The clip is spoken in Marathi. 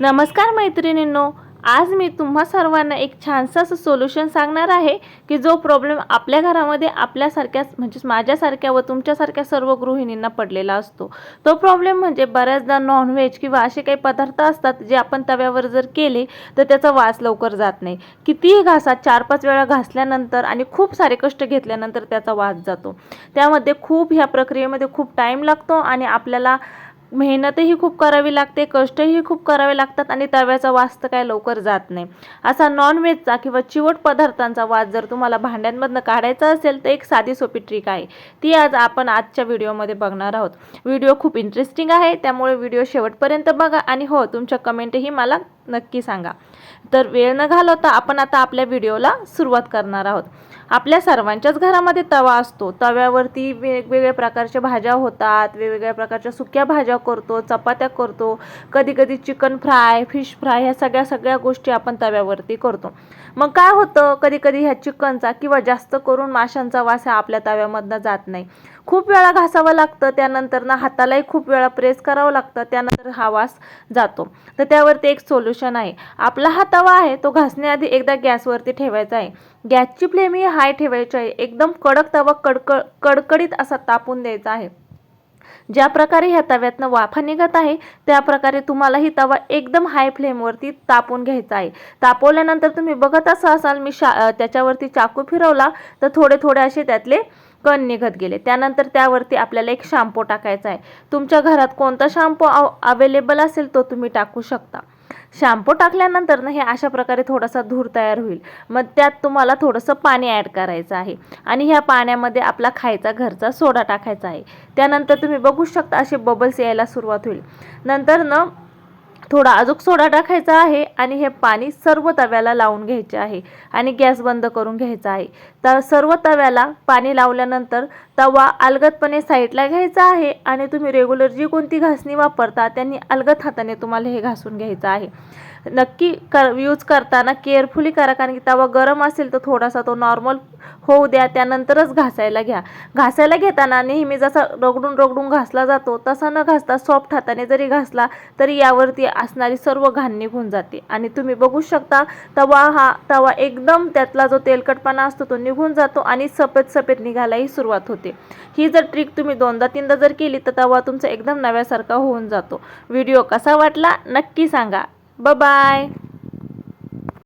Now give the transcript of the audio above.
नमस्कार मैत्रिणींनो आज मी तुम्हा सर्वांना एक छानसं असं सोल्युशन सांगणार आहे की जो प्रॉब्लेम आपल्या घरामध्ये आपल्यासारख्या म्हणजेच माझ्यासारख्या व तुमच्यासारख्या सर्व गृहिणींना पडलेला असतो. तो प्रॉब्लेम म्हणजे बऱ्याचदा नॉनव्हेज किंवा असे काही पदार्थ असतात जे आपण तव्यावर जर केले तर त्याचा वास लवकर जात नाही. कितीही घासा चार पाच वेळा घासल्यानंतर आणि खूप सारे कष्ट घेतल्यानंतर त्याचा वास जातो. त्यामध्ये खूप ह्या प्रक्रियेमध्ये खूप टाईम लागतो आणि आपल्याला मेहनतही खूप करावी लागते कष्टही खूप करावे लागतात आणि तव्याचा वास तर काय लवकर जात नाही. असा नॉनव्हेजचा किंवा चिवट पदार्थांचा वास जर तुम्हाला भांड्यांमधनं काढायचा असेल तर एक साधी सोपी ट्रिक आहे. ती आज आपण आजच्या व्हिडिओमध्ये बघणार आहोत. व्हिडिओ खूप इंटरेस्टिंग आहे त्यामुळे व्हिडिओ शेवटपर्यंत बघा आणि हो तुमच्या कमेंटही मला नक्की सांगा. तर वेळ न घालवता आपण आता आपल्या व्हिडिओला सुरुवात करणार आहोत. आपल्या सर्वांच्याच घरामध्ये तवा असतो. तव्यावरती वेगवेगळ्या प्रकारच्या भाज्या होतात वेगवेगळ्या प्रकारच्या सुक्या भाज्या करतो चपात्या करतो कधी कधी चिकन फ्राय फिश फ्राय ह्या सगळ्या सगळ्या गोष्टी आपण तव्यावरती करतो. मग काय होतं? कधी कधी ह्या चिकनचा किंवा जास्त करून माशांचा वास हा आपल्या तव्यामधनं जात नाही. खूप वेळा घासावं लागतं त्यानंतर ना हातालाही खूप वेळा प्रेस करावं लागतं त्यानंतर हा वास जातो. तर त्यावरती एक सोल्युशन आहे. आपला हा तवा आहे तो घासण्याआधी एकदा गॅसवरती ठेवायचा आहे. गॅसची फ्लेम ही हाय ठेवायची आहे. एकदम कडक तवा कडक कडकडीत असा तापून द्यायचा आहे. ज्या प्रकारे ह्या तव्यातनं वाफा निघत आहे त्या प्रकारे तुम्हाला ही तवा एकदम हाय फ्लेमवरती तापून घ्यायचा आहे. तापवल्यानंतर तुम्ही बघत असं असाल मी शा त्याच्यावरती चाकू फिरवला तर थोडे थोडे असे त्यातले कण निघत गेले. त्यानंतर त्यावरती आपल्याला एक शॅम्पू टाकायचा आहे. तुमच्या घरात कोणता शॅम्पू अवेलेबल असेल तो तुम्ही टाकू शकता. शॅम्पू टाकल्यानंतर ना हे अशा प्रकारे थोडासा धूर तयार होईल. मग त्यात तुम्हाला थोडंसं पाणी ॲड करायचं आहे. आणि ह्या पाण्यामध्ये आपला खायचा घरचा सोडा टाकायचा आहे. त्यानंतर तुम्ही बघू शकता असे बबल्स यायला सुरुवात होईल. नंतर न थोडा अजून सोडा टाकायचा आहे आणि हे पाणी सर्व तव्याला लावून घ्यायचे आहे आणि गॅस बंद करून घ्यायचा आहे. तर सर्व तव्याला पाणी लावल्यानंतर तवा अलगदपणे साईडला घ्यायचा आहे आणि तुम्ही रेग्युलर जी कोणती घासणी वापरता त्यांनी अलगद हाताने तुम्हाला हे घासून घ्यायचं आहे. नक्की कर यूज करताना केअरफुली करा कारण की तवा गरम असेल तर थोडासा तो नॉर्मल होऊ द्या त्यानंतरच घासायला घ्या. घासायला घेताना नेहमी जसा रगडून रगडून घासला जातो तसा न घासता सॉफ्ट हाताने जरी घासला तरी यावरती असणारी सर्व घाण निघून जाते. आणि तुम्ही बघू शकता तवा हा तवा एकदम त्यातला जो तेलकटपणा असतो तो निघून जातो आणि सफेद सफेद निघायलाही सुरुवात होते. ही जर ट्रिक तुम्ही दोनदा तीनदा जर केली तर तवा तुमचा एकदम नव्यासारखा होऊन जातो. व्हिडिओ कसा वाटला नक्की सांगा. Bye-bye!